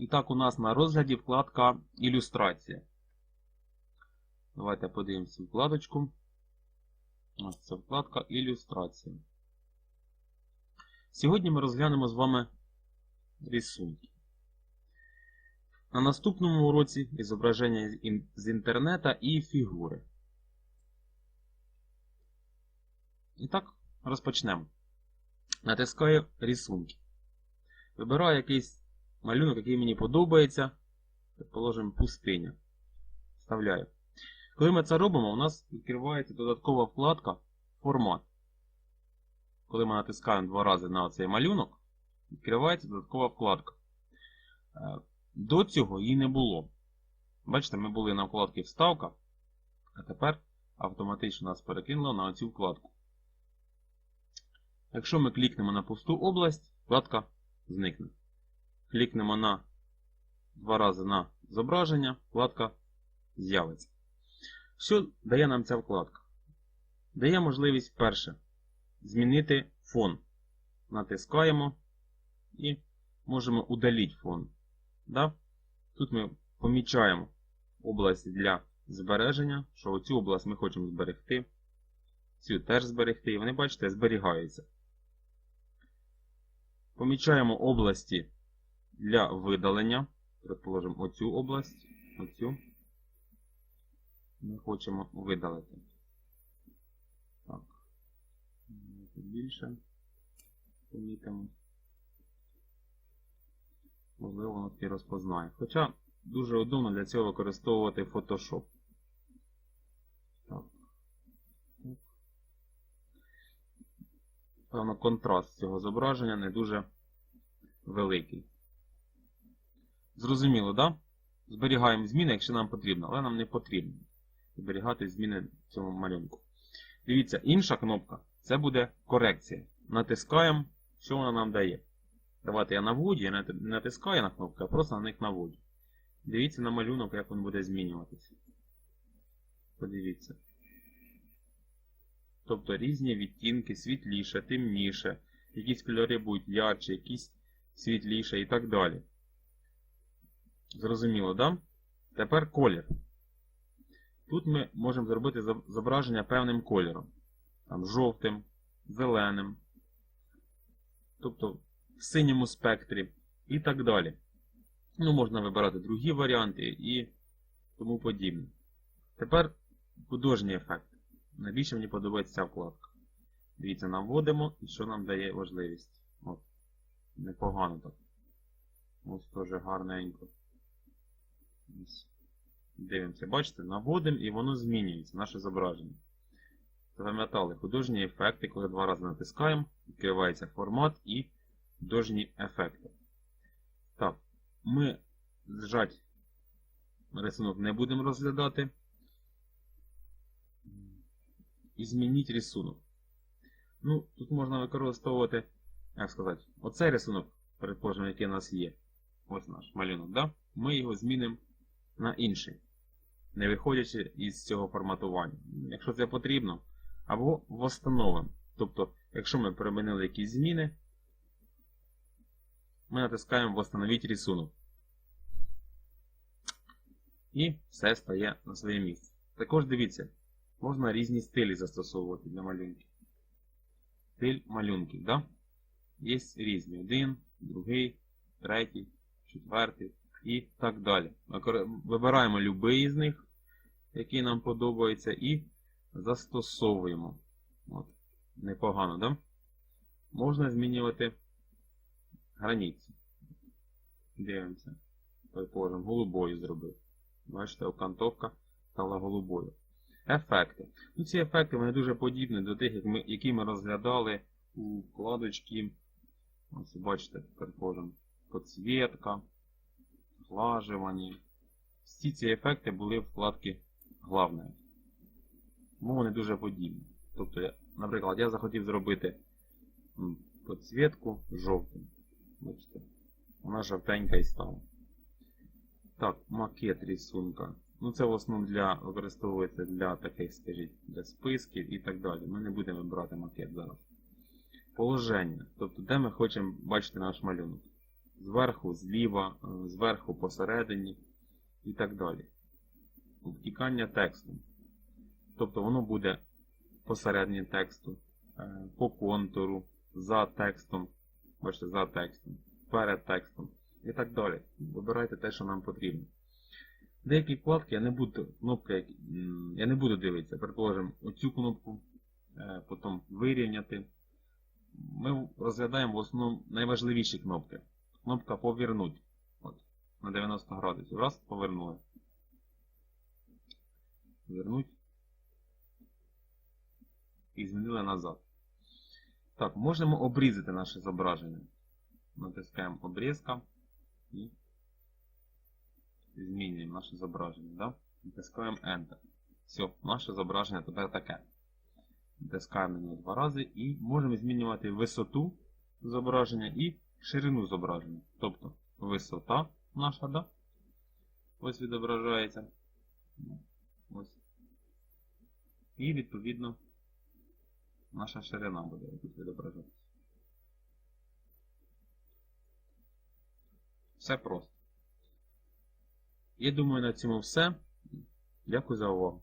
І так, у нас на розгляді вкладка Ілюстрація. Давайте подивимося вкладочку. Ось це вкладка Ілюстрація. Сьогодні ми розглянемо з вами рисунки. На наступному уроці зображення з з інтернета і фігури. І так, розпочнемо. Натискаю рисунки. Вибираю якийсь малюнок, який мені подобається. Предположимо, пустиня. Вставляю. Коли ми це робимо, у нас відкривається додаткова вкладка Формат. Коли ми натискаємо два рази на цей малюнок, відкривається додаткова вкладка. Е, До цього її не було. Бачите, ми були на вкладці Вставка, а тепер автоматично нас перекинуло на цю вкладку. Якщо ми клікнемо на пусту область, вкладка зникне. Клікнемо на два рази на зображення, вкладка з'явиться. Що дає нам ця вкладка? Дає можливість перше змінити фон. Натискаємо і можемо удалити фон. Да? Тут ми помічаємо область для збереження, що цю область ми хочемо зберегти. Цю теж зберегти. І вони, бачите, зберігаються. Помічаємо області для видалення. Предположимо, оцю область, оцю. Ми хочемо видалити. Так. Більше. Помітимо. Можливо, воно таки розпознає. Хоча дуже удобно для цього використовувати Photoshop. Так. Певно, контраст цього зображення не дуже великий. Зрозуміло, так? Да? Зберігаємо зміни, якщо нам потрібно, але нам не потрібно зберігати зміни в цьому малюнку. Дивіться, інша кнопка це буде корекція. Натискаємо, що вона нам дає. Давайте я наводжу, я не натискаю на кнопки, а просто на них наводжу. Дивіться на малюнок, як він буде змінюватися. Подивіться. Тобто різні відтінки, світліше, темніше, якісь кольори будуть ярче, якісь світліше і так далі. Зрозуміло, да? Тепер колір. Тут ми можемо зробити зображення певним кольором. Там, жовтим, зеленим, тобто в синьому спектрі і так далі. Ну, можна вибирати другі варіанти і тому подібне. Тепер художній ефект. Найбільше мені подобається ця вкладка. Дивіться, наводимо і що нам дає важливість. От. Непогано так. Ось теж гарненько. Дивимося, бачите, наводимо і воно змінюється, наше зображення. Запам'ятали художні ефекти, коли два рази натискаємо, відкривається формат і художні ефекти. Так, ми зжать рисунок не будемо розглядати. І змініть рисунок. Ну, тут можна використовувати, як сказати, оцей рисунок, предположимо, який у нас є. Ось наш малюнок, да? ми його змінимо на інший, не виходячи із цього форматування. Якщо це потрібно, або встановимо. Тобто, якщо ми перемінили якісь зміни, ми натискаємо Восстановити рисунок. І все стає на своє місце. Також дивіться, можна різні стилі застосовувати для малюнків. Стиль малюнків, да? Є різні. Один, другий, третій, четвертий і так далі. Вибираємо будь-який з них, який нам подобається, і застосовуємо. От. Непогано, да? Можна змінювати границі. Дивимося. Предположимо, голубою зробив. Бачите, окантовка стала голубою. Ефекти. Ну, Ці ефекти вони дуже подібні до тих, які ми розглядали у вкладочці. Ось бачите, предположимо, підсвітка, глажування. Всі ці ефекти були в вкладці Главне. Тому вони дуже подібні. Тобто, наприклад, я захотів зробити підсвітку жовтим. Бачите, вона жовтенька і стала. Так, макет рисунка. Ну це в основному для, використовується для таких, скажіть, для списків і так далі. Ми не будемо брати макет зараз. Положення. Тобто, де ми хочемо бачити наш малюнок. Зверху, зліва, е, зверху посередині і так далі. Втікання тексту. Тобто воно буде посередині тексту, е, по контуру, за текстом, бачите, за текстом, перед текстом і так далі. Вибирайте те, що нам потрібно. Деякі вкладки я не буду, кнопки, я не буду дивитися. Предположимо, оцю кнопку, е, потім вирівняти. Ми розглядаємо в основному найважливіші кнопки. Кнопка повернуть. От, на 90 градусів. Раз, повернули. Вернуть. І змінили назад. Так, можемо обрізати наше зображення. Натискаємо обрізка і змінюємо наше зображення. Да? Натискаємо Enter. Все, наше зображення тепер таке. Натискаємо на нього два рази і можемо змінювати висоту зображення і ширину зображення. Тобто висота наша, да? ось відображається. Ось. І відповідно наша ширина буде відображатися. Все просто. Я думаю, на цьому все. Дякую за увагу.